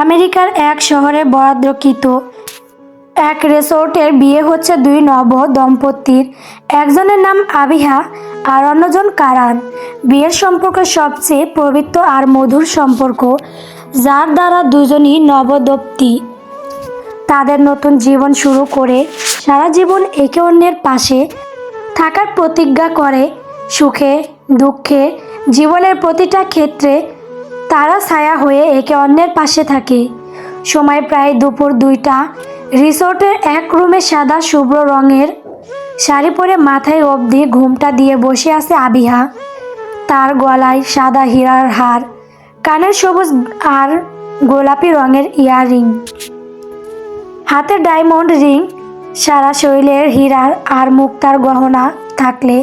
আমেরিকার এক শহরে বরাদ্দকৃত এক রিসোর্টের বিয়ে হচ্ছে দুই নব দম্পতির। একজনের নাম আবিহা আর অন্যজন কারান। বিয়ের সম্পর্ক সবচেয়ে পবিত্র আর মধুর সম্পর্ক, যার দ্বারা দুজনই নবদপ্তি তাদের নতুন জীবন শুরু করে সারা জীবন একে অন্যের পাশে থাকার প্রতিজ্ঞা করে সুখে, দুঃখে, জীবনের প্রতিটা ক্ষেত্রে তারা ছায়া হয়ে একে অন্যের পাশে থাকে। সময় প্রায় দুপুর দুইটা। রিসোর্টের এক রুমে সাদা শুভ্র রঙের শাড়ি পরে মাথায় অবধি ঘুমটা দিয়ে বসে আছে আবিহা। তার গলায় সাদা হীরার হার, কানের সবুজ আর গোলাপি রঙের ইয়াররিং। হাতে ডায়মন্ড রিং, সারা শরীরের হীরার আর মুক্তার গহনা থাকলে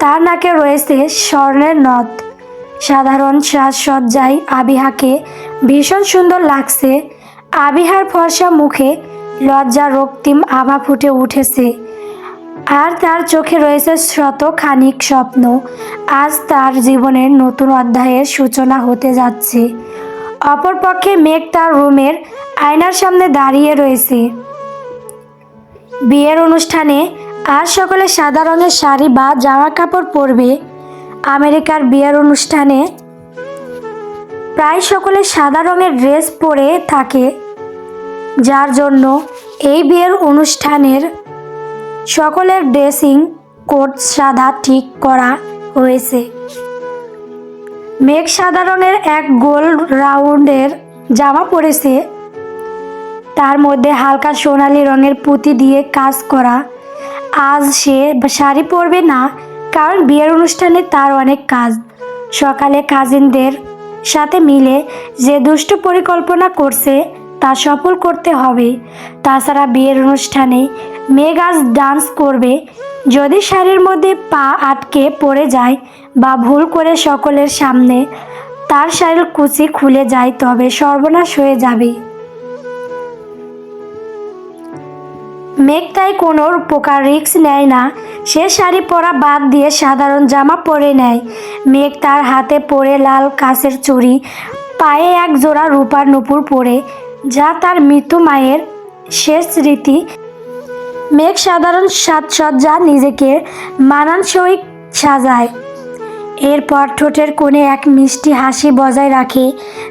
তার নাকে রয়েছে স্বর্ণের নথ। সাধারণ সাজসজ্জায় আবিহাকে ভীষণ সুন্দর লাগছে। আবিহার ফর্সা মুখে লজ্জা রক্তিম আভা ফুটে উঠেছে। আর তার চোখে রয়েছে শত খানিক স্বপ্ন। আজ তার জীবনের নতুন অধ্যায়ের সূচনা হতে যাচ্ছে। অপরপক্ষে মেঘ তার রুমের আয়নার সামনে দাঁড়িয়ে রয়েছে। বিয়ের অনুষ্ঠানে আজ সকলে সাদা রঙের শাড়ি বা জামা কাপড় পরবে। আমেরিকার বিয়ের অনুষ্ঠানে প্রায় সকলে সাদা রঙের ড্রেস পরে থাকে, যার জন্য এই বিয়ের অনুষ্ঠানের সকলের ড্রেসিং কোড সাদা ঠিক করা হয়েছে। মেঘ সাদা রঙের এক গোল রাউন্ডের জামা পরেছে। তার মধ্যে হালকা সোনালি রঙের পুঁতি দিয়ে কাজ করা। আজ সে শাড়ি পরবে না কারণ বিয়ের অনুষ্ঠানে তার অনেক কাজ। সকালে কাজিনদের সাথে মিলে যে দুষ্ট পরিকল্পনা করছে, তা সফল করতে হবে। তাছাড়া বিয়ের অনুষ্ঠানে মেঘ আজ ডান্স করবে। যদি শাড়ির মধ্যে পা আটকে পড়ে যায় বা ভুল করে সকলের সামনে তার শাড়ির কুচি খুলে যায়, তবে সর্বনাশ হয়ে যাবে। মেঘ তাই কোনো প্রকার রিস্ক নেয় না। সে শাড়ি পরা বাদ দিয়ে সাধারণ জামা পরে নেয়। মেঘ তার হাতে পরে লাল কাঁচের চুড়ি, পায়ে এক জোড়া রূপার নুপুর পরে, যা তার মৃত্যু মায়ের শেষ স্মৃতি। মেঘ সাধারণ সাজসজ্জা নিজেকে মানানসই সাজায়। এরপর ঠোঁটের কোণে এক মিষ্টি হাসি বজায় রাখে।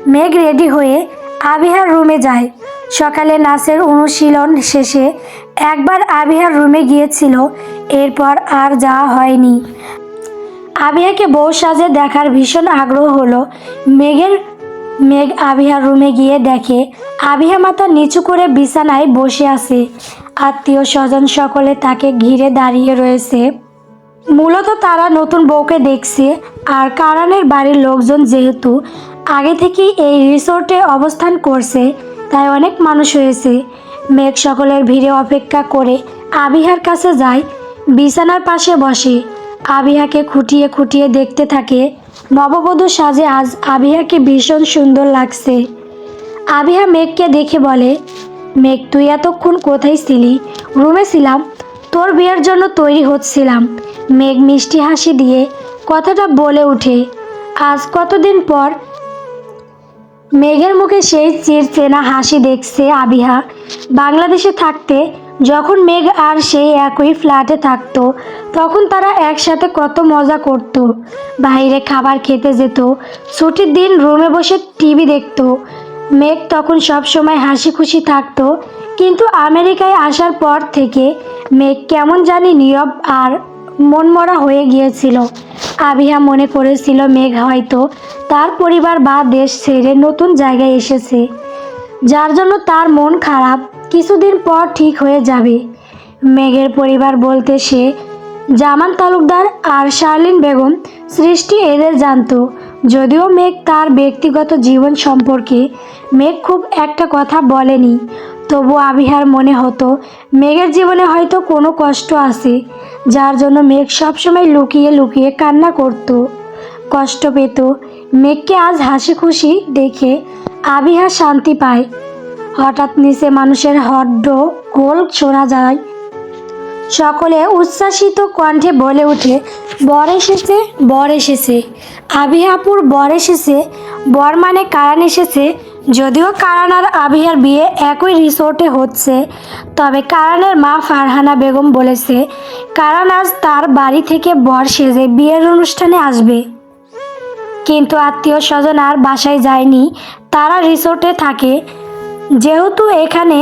মেঘ রেডি হয়ে আবিহার রুমে যায়। সকালে নাচের অনুশীলন শেষে একবার আবিহার রুমে গিয়েছিল, এরপর আর যাওয়া হয়নি। আবিহাকে বউ সাজে দেখার ভীষণ আগ্রহ হলো। মেঘের, মেঘ আবিহার রুমে গিয়ে দেখে আবিহা মাথা নিচু করে বিছানায় বসে আছে। আত্মীয় স্বজন সকলে তাকে ঘিরে দাঁড়িয়ে রয়েছে। মূলত তারা নতুন বউকে দেখছে, আর কারানের বাড়ির লোকজন যেহেতু আগে থেকেই এই রিসোর্টে অবস্থান করছে, তাই অনেক মানুষ হয়েছে। মেঘ সকলের ভিড়ে অপেক্ষা করে আবিহার কাছে যায়, বিছানার পাশে বসে। আবিহাকে খুঁটিয়ে খুঁটিয়ে দেখতে থাকে, নববধূ সাজে আজ আবিহাকে ভীষণ সুন্দর লাগছে। আবিহা মেঘকে দেখে বলে, মেঘ, তুই এতক্ষণ কোথায় ছিলি? রুমে ছিলাম। তোর বিয়ের জন্য তৈরি হচ্ছিলাম। মেঘ মিষ্টি হাসি দিয়ে কথাটা বলে ওঠে আজ কতদিন পর মেঘের মুখে সেই চির চেনা হাসি দেখছে আবিহা। বাংলাদেশে থাকতে, যখন মেঘ আর সেই একই ফ্ল্যাটে থাকতো, তখন তারা একসাথে কত মজা করত। বাইরে খাবার খেতে যেত, ছুটির দিন রুমে বসে টিভি দেখতো। মেঘ তখন সব সময় হাসি খুশি থাকতো, কিন্তু আমেরিকায় আসার পর থেকে মেঘ কেমন জানি নীরব আর মনমরা হয়ে গিয়েছিল। আবিহা মনে করেছিল মেঘ হয়তো তার পরিবার বা দেশ ছেড়ে নতুন জায়গায় এসেছে। যার জন্য তার মন খারাপ। কিছুদিন পর ঠিক হয়ে যাবে। মেঘের পরিবার বলতে সে জামান তালুকদার আর শার্লিন বেগম সৃষ্টি এদের জানতো। যদিও মেঘ তার ব্যক্তিগত জীবন সম্পর্কে মেঘ খুব একটা কথা বলেনি। তবু আবিহার মনে হতো, মেঘের জীবনে হয়তো কোনো কষ্ট আছে, যার জন্য মেঘ সবসময় লুকিয়ে লুকিয়ে কান্না করত। কষ্ট পেত মেঘকে আজ হাসি খুশি দেখে আবিহা শান্তি পায়। হঠাৎ নিচে মানুষের হড্ড গোল শোনা যায়। সকলে উচ্ছ্বাসিত কণ্ঠে বলে ওঠে, বর এসেছে বর এসেছে। আবিহাপুর, বর এসেছে। বর মানে কারান এসেছে। যদিও কারান আর আবিহার বিয়ে একই রিসোর্টে হচ্ছে, তবে কারানের মা ফারহানা বেগম বলেছে, কারান আজ তার বাড়ি থেকে বর সেজে বিয়ের অনুষ্ঠানে আসবে। কিন্তু আত্মীয় স্বজন আর বাসায় যায়নি। তারা রিসোর্টে থাকে। যেহেতু এখানে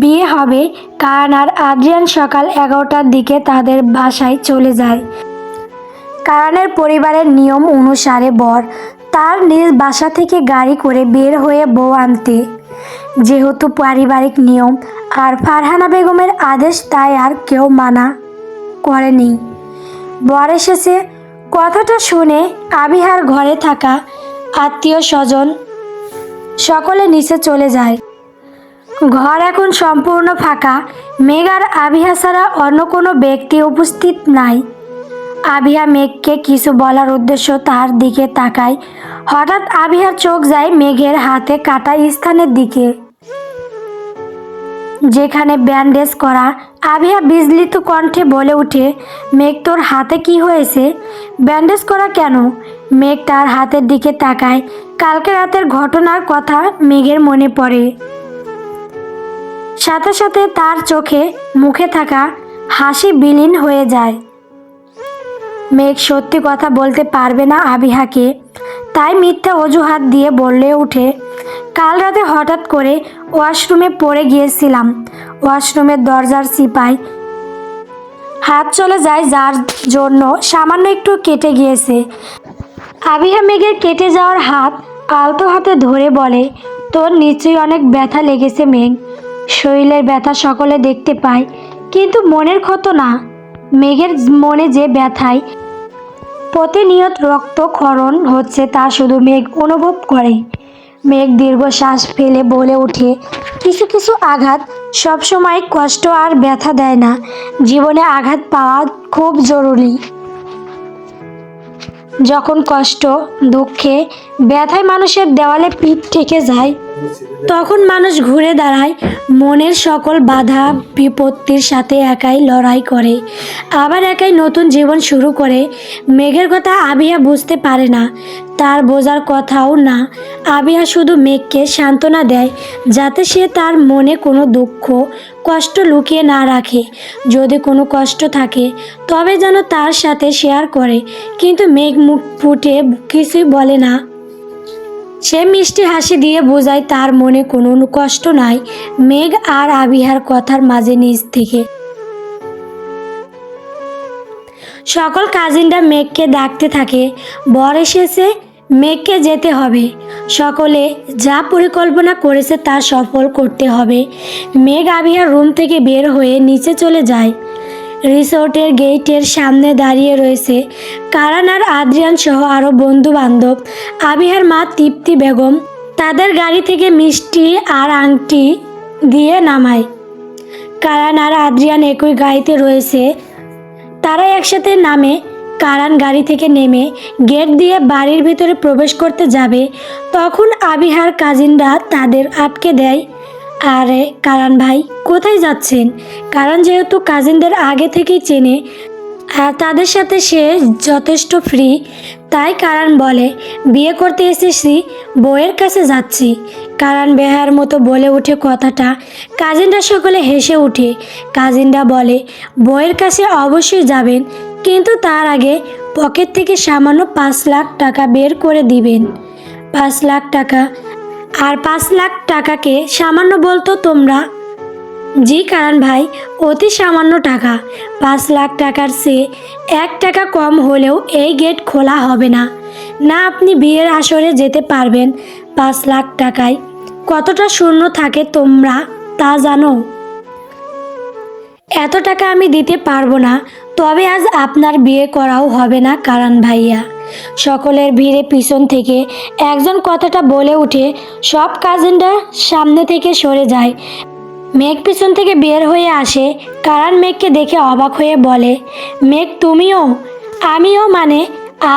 বিয়ে হবে, কারণ আর আদ্রিয়ান সকাল এগারোটার দিকে তাদের বাসায় চলে যায়। কারণের পরিবারের নিয়ম অনুসারে বর তার নিজ বাসা থেকে গাড়ি করে বের হয়ে বউ আনতে। যেহেতু পারিবারিক নিয়ম, আর ফারহানা বেগমের আদেশ তাই আর কেউ মানা করেনি। বর এসেছে কথাটা শুনে আবিহার ঘরে থাকা আত্মীয় স্বজন সকলে নিচে চলে যায়। ঘর এখন সম্পূর্ণ ফাঁকা। মেঘার আবিহা ছাড়া অন্য কোনো ব্যক্তি উপস্থিত নাই। আবিহা মেঘকে কিছু বলার উদ্দেশ্য তার দিকে তাকায়। হঠাৎ আবিহার চোখ যায় মেঘের হাতে কাটা স্থানের দিকে। যেখানে ব্যান্ডেজ করা আবিহা বিজলিত কণ্ঠে বলে ওঠে মেঘ তোর হাতে কি হয়েছে? ব্যান্ডেজ করা কেন? মেঘ তার হাতের দিকে তাকায়। কালকে রাতের ঘটনার কথা মেঘের মনে পড়ে। সাথে সাথে তার চোখে মুখে থাকা হাসি বিলীন হয়ে যায়। মেঘ সত্যি কথা বলতে পারবে না আবিহাকে তাই মিথ্যা অজুহাত দিয়ে বললে উঠে কাল রাতে হঠাৎ করে ওয়াশরুমে পড়ে গিয়েছিলাম। ওয়াশরুমের দরজার সিপাই। হাত চলে যায় যার জন্য সামান্য একটু কেটে গিয়েছে। আবিহা মেঘের কেটে যাওয়ার হাত আলতো হাতে ধরে বলে, তোর নিশ্চয়ই অনেক ব্যথা লেগেছে মেঘ। শরীরের ব্যথা সকলে দেখতে পায়, কিন্তু মনের ক্ষত না। মেঘের মনে যে ব্যথায় প্রতিনিয়ত রক্তক্ষরণ হচ্ছে তা শুধু মেঘ অনুভব করে। মেঘ দীর্ঘ শ্বাস ফেলে বলে ওঠে। কিছু কিছু আঘাত সবসময় কষ্ট আর ব্যথা দেয় না। জীবনে আঘাত পাওয়া খুব জরুরি। যখন কষ্ট, দুঃখে, ব্যথায় মানুষের দেওয়ালে পিঠ ঠেকে যায়, তখন মানুষ ঘুরে দাঁড়ায়, মনের সকল বাধা, বিপত্তির সাথে একাই লড়াই করে, আবার একাই নতুন জীবন শুরু করে। মেঘের কথা আবিহা বুঝতে পারে না, তার বোঝার কথাও না। আবিহা শুধু মেঘকে সান্ত্বনা দেয়, যাতে সে তার মনে কোনো দুঃখ কষ্ট লুকিয়ে না রাখে। যদি কোনো কষ্ট থাকে, তবে যেন তার সাথে শেয়ার করে। কিন্তু মেঘ মুখ ফুটে কিছুই বলে না। সে মিষ্টি হাসি দিয়ে বোঝায় তার মনে কোনো কষ্ট নাই। মেঘ আর আবিহার কথার মাঝে নিজ থেকে। সকল কাজিনরা মেঘকে ডাকতে থাকে। বর এসেছে মেঘকে যেতে হবে। সকলে যা পরিকল্পনা করেছে তা সফল করতে হবে। মেঘ আবিহার রুম থেকে বের হয়ে নিচে চলে যায়। রিসোর্টের গেটের সামনে দাঁড়িয়ে রয়েছে কারান আর আদ্রিয়ান সহ আরও বন্ধু বান্ধব আবিহার মা তৃপ্তি বেগম তাদের গাড়ি থেকে মিষ্টি আর আংটি দিয়ে নামায়। কারান আর আদ্রিয়ান একই গাড়িতে রয়েছে। তারা একসাথে নামে কারান গাড়ি থেকে নেমে গেট দিয়ে বাড়ির ভিতরে প্রবেশ করতে যাবে, তখন আবিহার কাজিনরা তাদের আটকে দেয়। আরে, কারান ভাই, কোথায় যাচ্ছেন? কারণ যেহেতু কাজিনদের আগে থেকেই চেনে, আর তাদের সাথে সে যথেষ্ট ফ্রি তাই কারণ বলে, বিয়ে করতে এসেছি, বউয়ের কাছে যাচ্ছি। কারণ বেহার মতো বলে ওঠে কথাটা। কাজিনরা সকলে হেসে ওঠে। কাজিনরা বলে, বউয়ের কাছে অবশ্যই যাবেন কিন্তু তার আগে পকেট থেকে সামান্য পাঁচ লাখ টাকা বের করে দিবেন। পাঁচ লাখ টাকা। আর পাঁচ লাখ টাকাকে সামান্য বলতো তোমরা। জি কারণ ভাই, অতি সামান্য টাকা। পাঁচ লাখ টাকার চেয়ে এক টাকা কম হলেও এই গেট খোলা হবে না। না আপনি বিয়ের আসরে যেতে পারবেন। পাঁচ লাখ টাকায় কতটা শূন্য থাকে তোমরা তা জানো। এত টাকা আমি দিতে পারব না। তবে আজ আপনার বিয়ে করাও হবে না কারণ ভাইয়া। সকলের ভিড়ে পিছন থেকে একজন কথাটা বলে উঠে সব কাজিনরা সামনে থেকে সরে যায়। মেঘ পিছন থেকে বের হয়ে আসে কারণ মেঘকে দেখে অবাক হয়ে বলে, মেঘ, তুমিও? আমিও মানে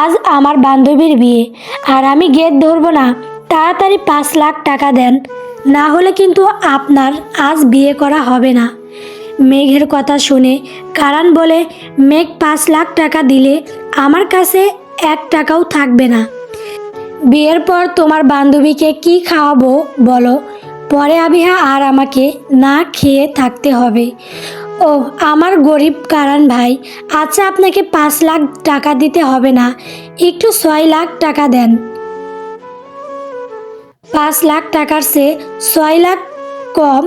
আজ আমার বান্ধবীর বিয়ে, আর আমি গেট ধরবো না, তাড়াতাড়ি পাঁচ লাখ টাকা দেন। না হলে কিন্তু আপনার আজ বিয়ে করা হবে না। মেঘের কথা শুনে কারণ বলে, মেঘ পাঁচ লাখ টাকা দিলে আমার কাছে এক টাকাও থাকবে না। বিয়ের পর তোমার বান্ধবীকে কি খাওয়াবো বলো। পরে আবিহা আর আমাকে না খেয়ে থাকতে হবে। ও আমার গরিব কারণ ভাই আচ্ছা আপনাকে পাঁচ লাখ টাকা দিতে হবে না, একটু ছয় লাখ টাকা দেন। পাঁচ লাখ টাকার সে ছয় লাখ কম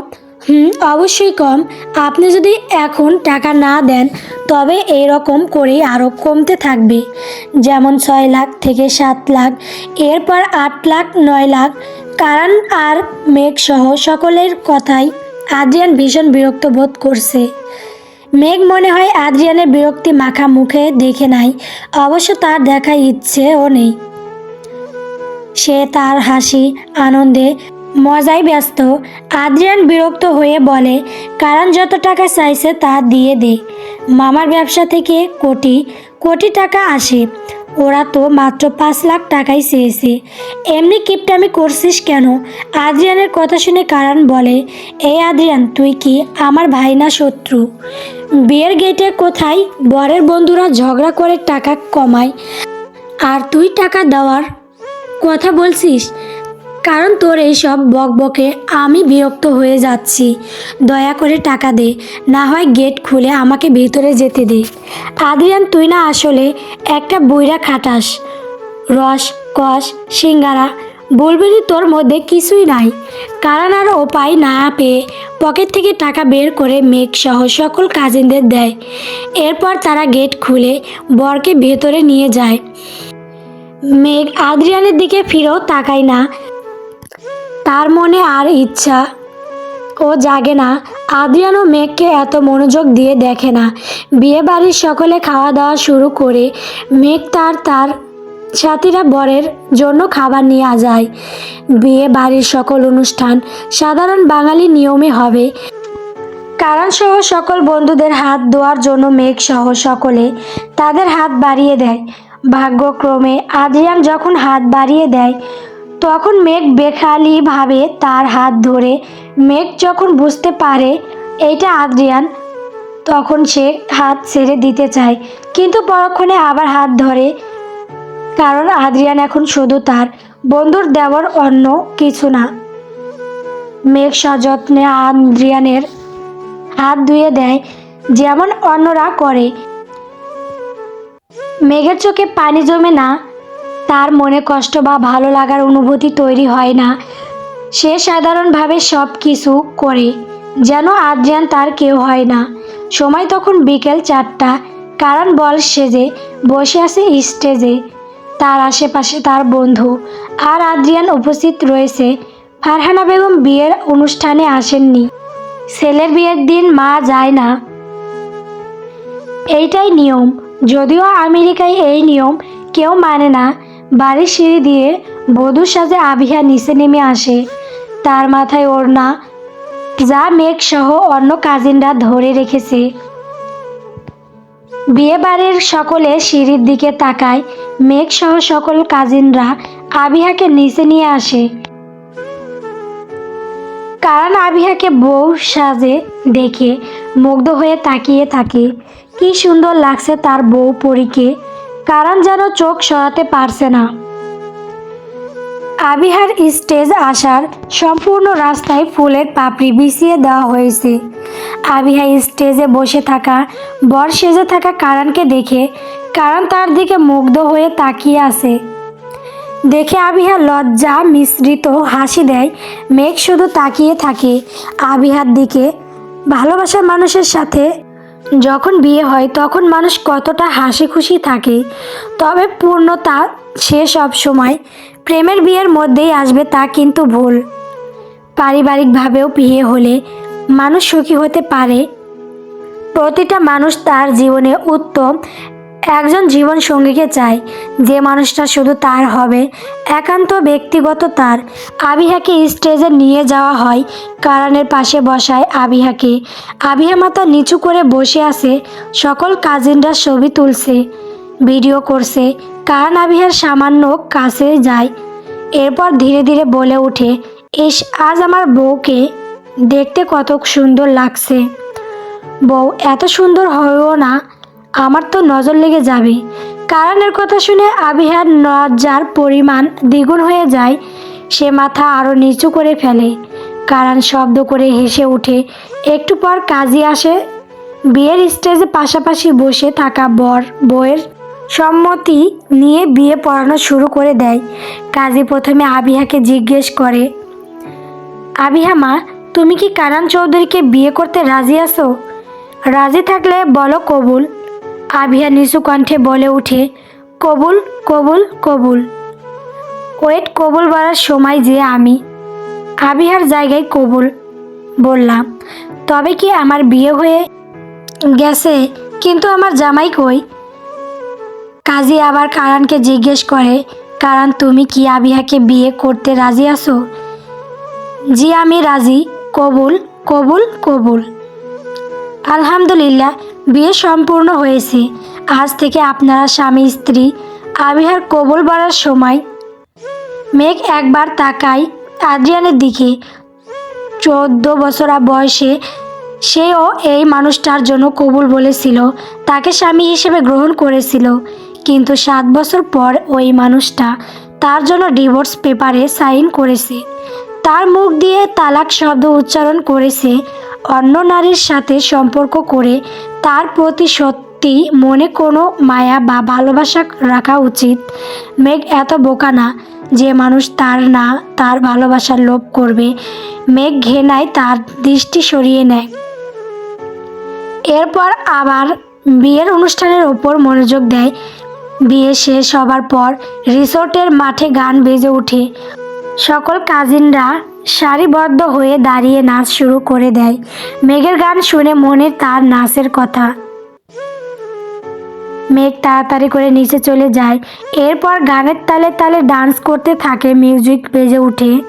হুম, অবশ্যই কম। আপনি যদি এখন টাকা না দেন, তবে এই রকম করে আরও কমতে থাকবে। যেমন ছয় লাখ থেকে সাত লাখ, এরপর আট লাখ, নয় লাখ। কারণ আর মেঘ সহ সকলের কথাই আদ্রিয়ান ভীষণ বিরক্ত বোধ করছে। মেঘ মনে হয় আদ্রিয়ানের বিরক্তি মাখা মুখে দেখে নাই, অবশ্য তার দেখার ইচ্ছেও নেই। সে তার হাসি, আনন্দে মজায় ব্যস্ত। আদ্রিয়ান বিরক্ত হয়ে বলে, কারণ যত টাকা চাইছে তা দিয়ে দে। মামার ব্যবসা থেকে কোটি কোটি টাকা আসে। ওরা তো মাত্র পাঁচ লাখ টাকাই চেয়েছে। এমনি কিপটামি করছিস কেন? আদ্রিয়ানের কথা শুনে কারণ বলে, এই আদ্রিয়ান, তুই কি আমার ভাই না শত্রু? বিয়ের গেটে কোথায়? বরের বন্ধুরা ঝগড়া করে টাকা কমায়। আর তুই টাকা দেওয়ার কথা বলছিস? কারণ তোর এইসব বকবকে আমি বিরক্ত হয়ে যাচ্ছি। দয়া করে টাকা দে, না হয় গেট খুলে আমাকে ভেতরে যেতে দে। আদ্রিয়ান, তুই না আসলে একটা বইরা খাটাস। রস, কষ, সিঙ্গারা বলবেনি তোর মধ্যে কিছুই নাই। কারণ আর উপায় না পেয়ে পকেট থেকে টাকা বের করে মেঘ সহ সকল কাজিনদের দেয়। এরপর তারা গেট খুলে বরকে ভেতরে নিয়ে যায়। মেঘ আদ্রিয়ানের দিকে ফিরেও তাকায় না। তার মনে আর ইচ্ছা। ও জাগে না। আদ্রিয়ান মেঘকে এত মনোযোগ দিয়ে দেখে না। বিয়ে বাড়ির সকলে খাওয়া দাওয়া শুরু করে মেঘ তার তার সাথীরা বরের জন্য খাবার নিয়ে যায়। বিয়ে বাড়ির সকল অনুষ্ঠান সাধারণ বাঙালি নিয়মে হবে। কারণ সহ সকল বন্ধুদের হাত ধোয়ার জন্য মেঘ সহ সকলে তাদের হাত বাড়িয়ে দেয়। ভাগ্যক্রমে আদ্রিয়ান যখন হাত বাড়িয়ে দেয় তখন মেঘ বেখালিভাবে তার হাত ধরে, মেঘ যখন বুঝতে পারে এইটা আদ্রিয়ান, তখন সে হাত ছেড়ে দিতে চায়। কিন্তু পরক্ষণে আবার হাত ধরে, কারণ আদ্রিয়ান এখন শুধু তার। বন্ধুর দেওয়ার অন্য কিছু না। মেঘ সযত্নে আদ্রিয়ানের হাত ধুয়ে দেয়, যেমন অন্যরা করে। মেঘের চোখে পানি জমে না তার মনে কষ্ট বা ভালো লাগার অনুভূতি তৈরি হয় না। সে সাধারণভাবে সব কিছু করে, যেন আদ্রিয়ান তার কেউ হয় না। সময় তখন বিকেল চারটা, কারণ বল সেজে, বসে আছে স্টেজে। তার আশেপাশে তার বন্ধু আর আদ্রিয়ান উপস্থিত রয়েছে। ফারহানা বেগম বিয়ের অনুষ্ঠানে আসেননি। ছেলের বিয়ের দিন মা যায় না। এইটাই নিয়ম। যদিও আমেরিকায় এই নিয়ম কেউ মানে না বাড়ির সিঁড়ি দিয়ে বধূর সাজে আবিহা নিচে নেমে আসে। তার মাথায় ওড়না, যা মেঘ সহ অন্য কাজিনরা ধরে রেখেছে। বিয়ে বাড়ির সকলে সিঁড়ির দিকে তাকায়। মেঘ সহ সকল কাজিনরা আবিহাকে নিচে নিয়ে আসে। কারণ আবিহাকে বউ সাজে দেখে মুগ্ধ হয়ে তাকিয়ে থাকে। কি সুন্দর লাগছে তার বউ পরীকে। কারণ যেন চোখ সরাতে পারছে না। আবিহার স্টেজ আসার সম্পূর্ণ রাস্তায় ফুলের পাপড়ি বিছিয়ে দেওয়া হয়েছে। আবিহা স্টেজে বসে থাকা, বর সেজে থাকা কারণকে দেখে কারণ তার দিকে মুগ্ধ হয়ে তাকিয়ে আছে। দেখে আবিহা লজ্জা মিশ্রিত হাসি দেয়, মেঘ শুধু তাকিয়ে থাকে আবিহার দিকে। ভালোবাসার মানুষের সাথে যখন বিয়ে হয় তখন মানুষ কতটা হাসি খুশি থাকে, তবে পূর্ণতা সে সব সময়। প্রেমের বিয়ের মধ্যেই আসবে তা কিন্তু ভুল। পারিবারিকভাবেও বিয়ে হলে মানুষ সুখী হতে পারে। প্রতিটা মানুষ তার জীবনে উত্তম একজন জীবন সঙ্গীকে চায় যে মানুষটা শুধু তার হবে, একান্ত ব্যক্তিগত তার। আবিহাকে স্টেজে নিয়ে যাওয়া হয় কারণের পাশে বসায় আবিহাকে। আবিহা মাথা নিচু করে বসে আছে, সকল কাজিনরা ছবি তুলছে, ভিডিও করছে। কারণ আবিহার সামান্য কাছে যায়। এরপর ধীরে ধীরে বলে ওঠে, ইস, আজ আমার বউকে দেখতে কত সুন্দর লাগছে। বউ, এত সুন্দর হয়েও না। আমার তো নজর লেগে যাবে। কারণের কথা শুনে আবিহার লজ্জার পরিমাণ দ্বিগুণ হয়ে যায়। সে মাথা আরও নিচু করে ফেলে। কারণ শব্দ করে হেসে উঠে। একটু পর কাজী আসে। বিয়ের স্টেজে পাশাপাশি বসে থাকা বর বউয়ের সম্মতি নিয়ে বিয়ে পড়ানো শুরু করে দেয়। কাজী প্রথমে আবিহাকে জিজ্ঞেস করে, আবিহা মা, তুমি কি কারান চৌধুরীকে বিয়ে করতে রাজি আছো? রাজি থাকলে বলো কবুল। আবিহা নিচু কণ্ঠে বলে উঠে, কবুল কবুল কবুল। ওয়েট, কবুল বলার সময় যে আমি। আবিহার জায়গায় কবুল, বললাম। তবে কি আমার বিয়ে হয়ে গেছে? কিন্তু আমার জামাই কই? কাজী আবার কারানকে জিজ্ঞেস করে কারণ তুমি কি আবিহাকে বিয়ে করতে রাজি আছো? জি, আমি রাজি। কবুল কবুল কবুল। আলহামদুলিল্লাহ। বিয়ে সম্পূর্ণ হয়েছে। আজ থেকে আপনারা স্বামী, স্ত্রী, আবিহার কবুল বাড়ার সময়। মেঘ একবার তাকায় আদ্রিয়ানের দিকে। চোদ্দ বছরা বয়সে সেও এই মানুষটার জন্য কবুল বলেছিল। তাকে স্বামী হিসেবে গ্রহণ করেছিল। কিন্তু সাত বছর পর ওই মানুষটা তার জন্য ডিভোর্স পেপারে সাইন করেছে। তার মুখ দিয়ে তালাক শব্দ উচ্চারণ করেছে। অন্য নারীর সাথে সম্পর্ক করে তার প্রতি সত্যি মনে কোনো মায়া বা ভালোবাসা রাখা উচিত। মেঘ এত বোকা না যে মানুষ তার না তার ভালোবাসার লোভ করবে। মেঘ ঘেনায় তার দৃষ্টি সরিয়ে নেয়। এরপর আবার বিয়ের অনুষ্ঠানের ওপর মনোযোগ দেয়। বিয়ে শেষ হবার পর রিসোর্টের মাঠে গান বেজে ওঠে। সকল কাজিনরা সারিবদ্ধ হয়ে দাঁড়িয়ে নাচ শুরু করে দেয়। মেঘের গান শুনে মনে তার নাচের কথা। মেঘ তাড়াতাড়ি করে নিচে চলে যায়। এরপর গানের তালে তালে ডান্স করতে থাকে, মিউজিক বেজে ওঠে।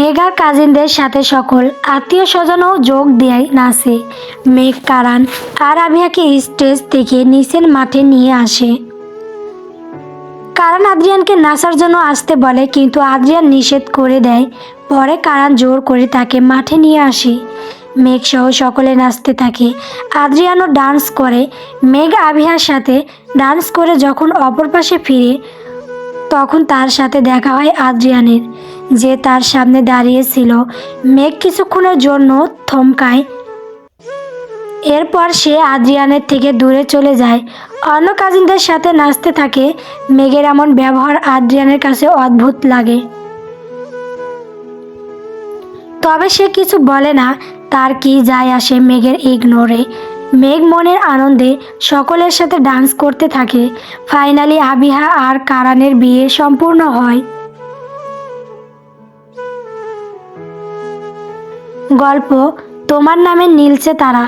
মেঘার কাজিনদের সাথে সকল আত্মীয় স্বজনও যোগ দেয় নাচে। মেঘ, কারান আর আবিয়াকে স্টেজ থেকে নিচের মাঠে নিয়ে আসে। কারান আদ্রিয়ানকে নাচার জন্য আসতে বলে, কিন্তু আদ্রিয়ান নিষেধ করে দেয়। পরে কারান জোর করে তাকে মাঠে নিয়ে আসে। মেঘ সহ সকলে নাচতে থাকে। আদ্রিয়ানও ডান্স করে। মেঘ আবিহার সাথে ডান্স করে যখন অপর পাশে ফিরে, তখন তার সাথে দেখা হয় আদ্রিয়ানের। যে তার সামনে দাঁড়িয়েছিল। মেঘ কিছুক্ষণের জন্য থমকায়। এরপর সে আদ্রিয়ানের থেকে দূরে চলে যায়। অন্য কাজিনদের সাথে নাচতে থাকে। মেঘের এমন ব্যবহার আদ্রিয়ানের কাছে অদ্ভুত লাগে। তবে সে কিছু বলে না। তার কি যায় আসে মেঘের ইগনোরে। মেঘ মনের আনন্দে সকলের সাথে ডান্স করতে থাকে। ফাইনালি আবিহা আর কারানের বিয়ে সম্পূর্ণ হয়। গল্প তোমার নামে নীলছে তারা।